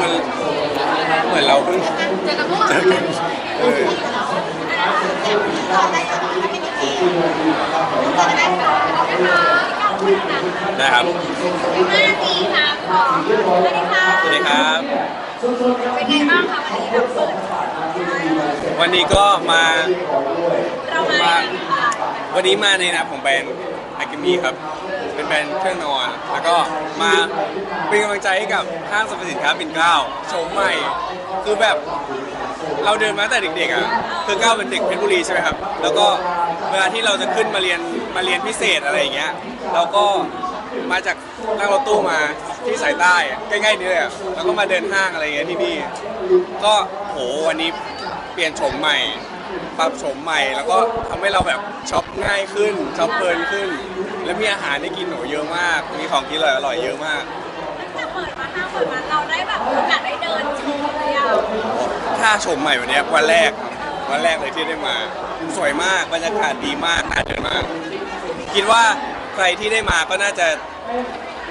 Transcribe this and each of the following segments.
มันเหมือนเราเพิ่งเจอกันเมื่อวานเจอกันเออต่อไปกับพี่มิกกี้ต่อได้ค่ะต่อได้ค่ะก้าวขึ้นนะนะครับห้านาทีค่ะขอสวัสดีค่ะสวัสดีครับ เป็นไงบ้างคะวันนี้แบบเปิดวันนี้ก็มาเรามาในงานวันนี้มาในนามของแบรนด์อากิมีครับเป็น แบรนด์เครื่องนอน แล้วก็มาเป็นกำลังใจให้กับห้างสรรพสินค้าปิ่นเกล้าโฉมใหม่ คือแบบเราเดินมาตั้งแต่เด็กๆอะคือก้าวเป็นเด็กเพชรบุรีใช่ไหมครับ แล้วก็เวลาที่เราจะขึ้นมาเรียนมาเรียนพิเศษอะไรอย่างเงี้ย เราก็มาจากนั่งรถตู้มาที่สายใต้ใกล้ๆนี่เลยอะแล้วก็มาเดินห้างอะไรอย่างเงี้ยที่นี่ ก็โหวันนี้เปลี่ยนโฉมใหม่ ปรับโฉมใหม่ แล้วก็ทำให้เราแบบช็อปง่ายขึ้นช็อปเพลินขึ้น แล้วมีอาหารให้กินหนูเยอะมาก มีของกินอร่อยอร่อยๆเยอะมาก ตั้งแต่เปิดมาห้างเปิดมาเราได้แบบโอกาสได้เดินชมเลยอะถ้าชมใหม่วันเนี้ยวันแรกวันแรกเลยที่ได้มาสวยมากบรรยากาศดีมากน่าเดินมาก คิดว่าใครที่ได้มาก็น่าจะ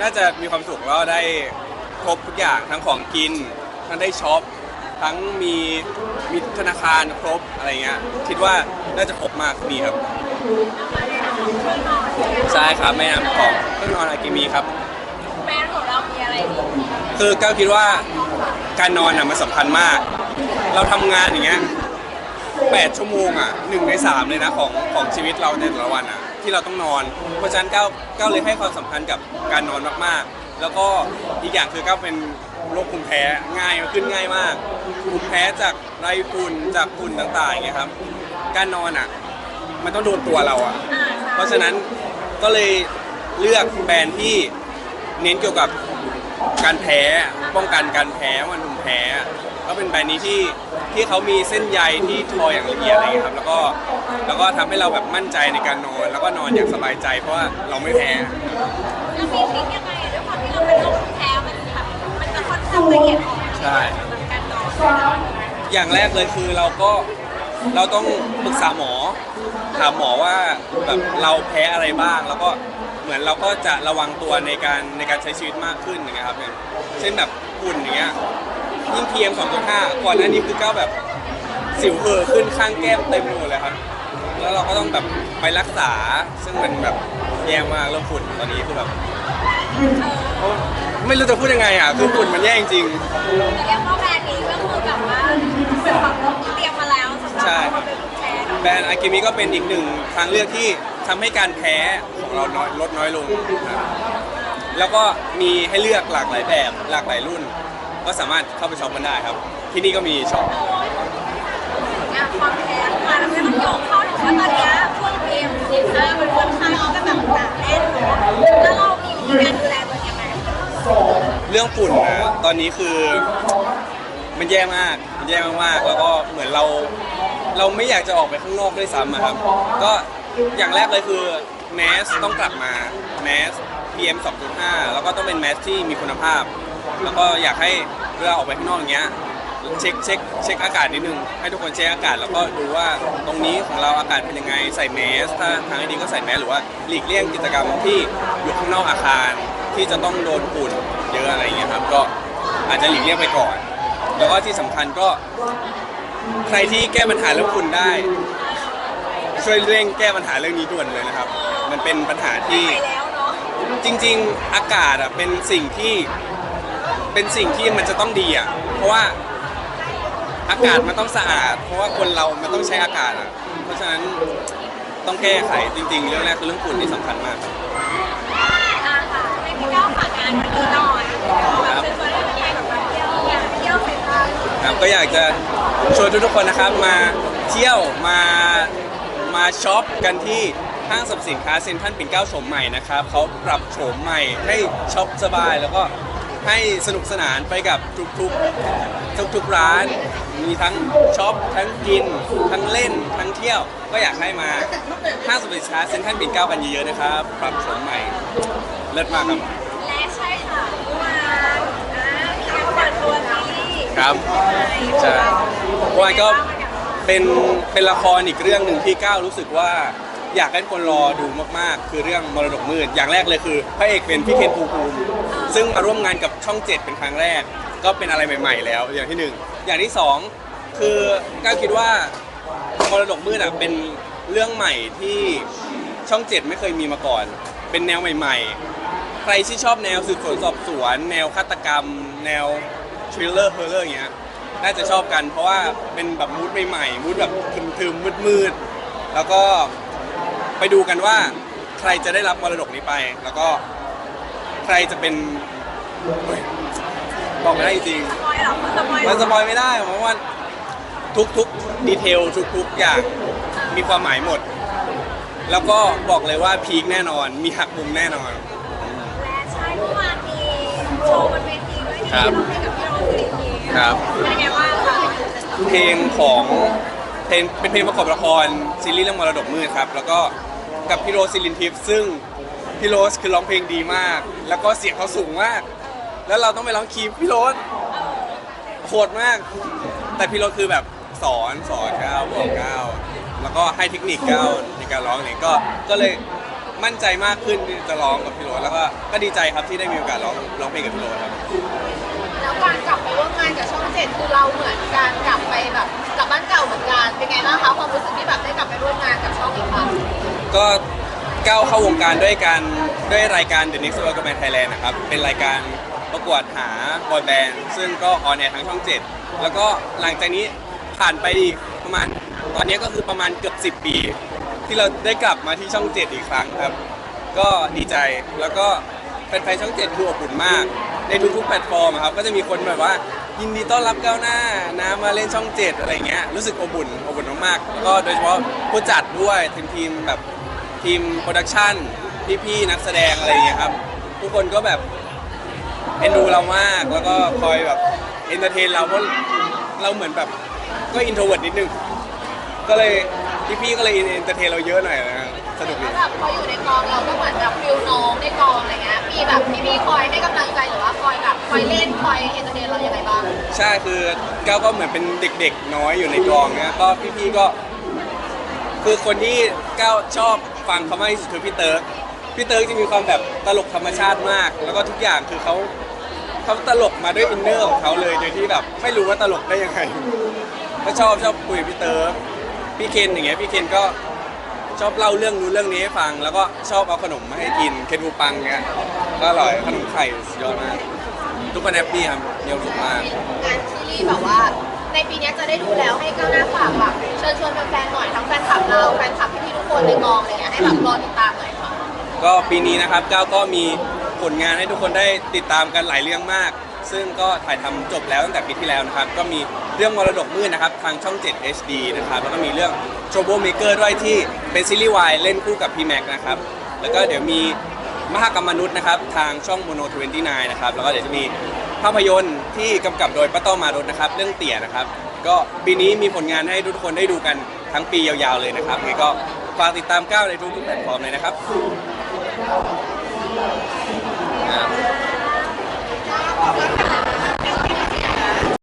น่าจะมีความสุขแล้วได้ครบทุกอย่างทั้งของกิน ทั้งได้ช็อปทั้งมีมีธนาคารครบอะไรเงี้ยคิดว่าน่าจะครบมากดีครับ ใช่ครับแม่น้ำของเครื่องนอนอากิมีครับ แบรนด์ของเรามีอะไรดีคือก้าวคิดว่าการนอนอะมันสำคัญมาก เราทำงานอย่างเงี้ยแปดชั่วโมงอะหนึ่งในสามเลยนะของของชีวิตเราในแต่ละวันอะที่เราต้องนอน เพราะฉะนั้นก้าวก้าวเลยให้ความสำคัญกับการนอนมากๆ แล้วก็อีกอย่างคือก้าวเป็นโรคภูมิแพ้ง่ายขึ้นง่ายมากภูมิแพ้จากไรฝุ่นจากฝุ่นต่างๆอย่างเงี้ยครับ การนอนอะ มันต้องโดนตัวเราอะ อ่า เพราะฉะนั้นก็เลยเลือกแบรนด์ที่เน้นเกี่ยวกับการแพ้ป้องกันการแพ้วันถุมแพ้ก็เป็นแบรนด์นี้ที่ที่เขามีเส้นใยที่ทออย่างละเอียดอะไรอย่างเงี้ยครับแล้วก็แล้วก็ทำให้เราแบบมั่นใจในการนอน แล้วก็นอนอย่างสบายใจ เพราะว่าเราไม่แพ้ แล้วมีทริคยังไงด้วยความที่เราเป็นโรคภูมิแพ้มันแบบมันจะค่อนข้างละเอียดอ่อนใช่เหมือน อย่างแรกเลยคือเราก็ เราต้องปรึกษาหมอถามหมอว่าแบบเราแพ้อะไรบ้าง แล้วก็เหมือนเราก็จะระวังตัวในการในการใช้ชีวิตมากขึ้นอย่างเงี้ยครับอย่างเช่นแบบฝุ่นอย่างเงี้ยยิ่ง PM 2.5ก่อนหน้านี้คือก้าวแบบสิวเหอขึ้นข้างแก้มเต็มไปหมดเลยครับ แล้วเราก็ต้องแบบไปรักษาซึ่งมันแบบแย่มากเรื่องฝุ่นตอนนี้คือแบบไม่รู้จะพูดยังไงอะคือฝุ่นมันแย่จริงจะเรียกว่าแบรนด์นี้ก็คือแบบว่าเป็นแบบเตรียม ใช่คนเป็นภูมิแพ้เนาะแบรนด์อากิมิก็เป็นอีกหนึ่งทางเลือกที่ทำให้การแพ้ของเราน้อยลดน้อยลงครับแล้วก็มีให้เลือกหลากหลายแบบหลากหลายรุ่น ก็สามารถเข้าไปช็อปกันได้ครับ ที่นี่ก็มีช็อป อะความแพ้มาแล้วไม่ต้องโยงเข้าถึงว่าตอนเนี้ยช่วงเกมสิบห้ามันค่อนข้างที่จะแบบหนาแน่นเนาะแล้วเรามีวิธีการดูแลตัวเองยังไงเรื่องฝุ่นนะตอนนี้คือมันแย่มากมันแย่มากๆแล้วก็เหมือนเรา เราไม่อยากจะออกไปข้างนอกด้วยซ้ำอะครับ ก็อย่างแรกเลยคือแมสต้องกลับมาแมส PM 2.5 แล้วก็ต้องเป็นแมสที่มีคุณภาพ แล้วก็อยากให้เวลาออกไปข้างนอกอย่างเงี้ยเช็คเช็คเช็คอากาศนิดนึง ให้ทุกคนเช็คอากาศแล้วก็ดูว่าตรงนี้ของเราอากาศเป็นยังไงใส่แมส ถ้าทางที่ดีก็ใส่แมสหรือว่าหลีกเลี่ยงกิจกรรมที่อยู่ข้างนอกอาคารที่จะต้องโดนฝุ่นเยอะอะไรอย่างเงี้ยครับก็อาจจะหลีกเลี่ยงไปก่อน แล้วก็ที่สำคัญก็ ใครที่แก้ปัญหาเรื่องฝุ่นได้ ช่วยเร่งแก้ปัญหาเรื่องนี้ด่วนเลยนะครับ มันเป็นปัญหาที่ไปแล้วเนาะจริง ๆ อากาศอะเป็นสิ่งที่เป็นสิ่งที่มันจะต้องดีอะเพราะว่าอากาศมันต้องสะอาด เพราะว่าคนเรามันต้องใช้อากาศอะเพราะฉะนั้นต้องแก้ไขจริง ๆ เรื่องแรกคือเรื่องฝุ่นที่สำคัญมากอ่าค่ะให้พี่ก้าวฝากงานวันนี้หน่อยแบบเชิญชวนให้คนไทยแบบมาเที่ยวอยากเที่ยวไปทานครับก็อยากจะ ชวนทุกๆคนนะครับมาเที่ยวมามาช็อปกันที่ห้างสรรพสินค้าเซ็นทรัลปิ่นเกล้าโฉมใหม่นะครับเขาปรับโฉมใหม่ให้ช็อปสบายแล้วก็ให้สนุกสนานไปกับทุกๆทุกๆร้าน มีทั้งช็อปทั้งกิน ทั้งเล่น ทั้งเที่ยวก็อยากให้มาห้างสรรพสินค้าเซ็นทรัลปิ่นเกล้ากันเยอะๆนะครับ ปรับโฉมใหม่เลิศมากครับ และใช่ค่ะเมื่อวานอ่ามีการเปิดตัวที่ ครับใช่วานก็เป็นเป็นละครอีกเรื่องหนึ่งที่ก้าวรู้สึกว่าอยากให้คนรอดูมากๆ คือเรื่องมรดกมืด อย่างแรกเลยคือพระเอกเป็นพี่เคนภูมิภูมิ ซึ่งมาร่วมงานกับช่องเจ็ดเป็นครั้งแรก ก็เป็นอะไรใหม่ ๆ แล้วอย่างที่หนึ่งอย่างที่สองคือก้าวคิดว่ามรดกมืดอะเป็นเรื่องใหม่ที่ช่องเจ็ดไม่เคยมีมาก่อน เป็นแนวใหม่ ๆ ใครที่ชอบแนวสืบสวนสอบสวน แนวฆาตกรรม แนว ทริลเลอร์เฮอร์เรอร์อย่างเงี้ยน่าจะชอบกัน เพราะว่าเป็นแบบมูดใหม่ๆมูดแบบทึมๆมืดๆแล้วก็ไปดูกันว่าใครจะได้รับมรดกนี้ไป แล้วก็ใครจะเป็นเฮ้ยบอกไม่ได้จริง สปอยเหรอสปอยๆมันสปอยไม่ได้เพราะว่าทุกๆดีเทลทุกๆอย่างมีความหมายหมด แล้วก็บอกเลยว่าพีคแน่นอน มีหักมุมแน่นอน และใช่เมื่อวานมีโชว์บนเวทีด้วยที่ครับร้องเพลงกับพี่โรสลินที ครับ เป็นยังไงบ้างคะเพลงของเพลงเป็นเพลงประกอบละครซีรีส์เรื่องมรดกมืดครับ แล้วก็กับพี่โรสซิลินทิพย์ซึ่งพี่โรสคือร้องเพลงดีมาก แล้วก็เสียงเขาสูงมาก แล้วเราต้องไปร้องคีย์พี่โรสโหดมาก แต่พี่โรสคือแบบสอนสอนก้าวบอกก้าวแล้วก็ให้เทคนิคก้าวในการร้องเนี่ยก็ก็เลยมั่นใจมากขึ้นที่จะร้องกับพี่โรสแล้วก็ก็ดีใจครับที่ได้มีโอกาสร้องร้องเพลงกับพี่โรสครับ แล้วการกลับไปร่วมงานกับช่องเจ็ดคือเราเหมือนการกลับไปแบบกลับบ้านเก่าเหมือนกันเป็นไงบ้างคะความรู้สึกที่แบบได้กลับไปร่วมงานกับช่องอีกครั้งก็ก้าวเข้าวงการด้วยการด้วยรายการ The Next World Band Thailand นะครับ เป็นรายการประกวดหาบอยแบนด์ซึ่งก็ออนแอร์ทั้งช่อง 7 แล้วก็หลังจากนี้ผ่านไปอีกประมาณ ตอนนี้ก็คือประมาณเกือบ 10 ปี ที่เราได้กลับมาที่ช่อง 7 อีกครั้งครับ ก็ดีใจแล้วก็แฟนๆช่อง 7 คืออบอุ่นมาก ในทุกๆแพลตฟอร์มอะครับก็จะมีคนแบบว่ายินดีต้อนรับก้าวหน้านะมาเล่นช่อง7อะไรเงี้ยรู้สึกอบอุ่นอบอุ่นมากๆแล้วก็โดยเฉพาะผู้จัดด้วยทีมทีมแบบทีมโปรดักชันพี่ๆนักแสดงอะไรเงี้ยครับทุกคนก็แบบเอ็นดูเรามากแล้วก็คอยแบบเอนเตอร์เทนเราเพราะเราเหมือนแบบก็อินโทรเวิร์ดนิดนึงก็เลยพี่ๆก็เลยเอนเตอร์เทนเราเยอะหน่อยนะครับสนุกดีแล้วแบบพออยู่ในกองเราก็เหมือนแบบฟิลน้องในกองอะไร คอยเล่นคอยเอนเตอร์เทนเรายังไงบ้างใช่คือก้าวก็เหมือนเป็นเด็กๆ น้อยอยู่ในกองเนี่ยก็พี่ๆก็ คือคนที่ก้าวชอบฟังเขามากที่สุดคือพี่เติร์กพี่เติร์กจะมีความแบบตลกธรรมชาติมาก แล้วก็ทุกอย่างคือเขาเขาตลกมาด้วยอินเนอร์ของเขาเลยโดยที่แบบไม่รู้ว่าตลกได้ยังไงก็ชอบชอบคุยกับพี่เติร์กพี่เคนอย่างเงี้ยพี่เคนก็ชอบเล่าเรื่องนู้นเรื่องนี้ให้ฟัง แล้วก็ชอบเอาขนมมาให้กินเคนบูปังเงี้ย ก็อร่อยขนมไข่สุดยอดมาก ทุกคนแฮปปี้ครับมีความสุขมาก งานซีรีส์แบบว่า ในปีนี้จะได้ดูแล้วให้ก้าวหน้าฝากแบบเชิญชวนแฟนๆหน่อยทั้งแฟนคลับเราแฟนคลับพี่ๆทุกคนในกองอะไรเงี้ยให้แบบรอติดตามหน่อยค่ะก็ปีนี้นะครับก้าวก็มีผลงานให้ทุกคนได้ติดตามกันหลายเรื่องมาก ซึ่งก็ถ่ายทำจบแล้วตั้งแต่ปีที่แล้วนะครับ ก็มีเรื่องมรดกมืดนะครับ ทางช่อง 7 HD นะครับ แล้วก็มีเรื่อง Trouble Maker ด้วยที่เป็นซีรีส์วายเล่นคู่กับพี่แม็กนะครับ แล้วก็เดี๋ยวมี มหากรรมมนุษย์นะครับทางช่องโมโน29นะครับแล้วก็เดี๋ยวจะมีภาพยนตร์ที่กำกับโดยป้าต้อมมารถนะครับ เรื่องเตี่ยนะครับ ก็ปีนี้มีผลงานให้ทุกคนได้ดูกันทั้งปียาวๆเลยนะครับงั้นก็ฝากติดตามก้าวในทุกๆแพลตฟอร์มเลยนะครับขอบคุณ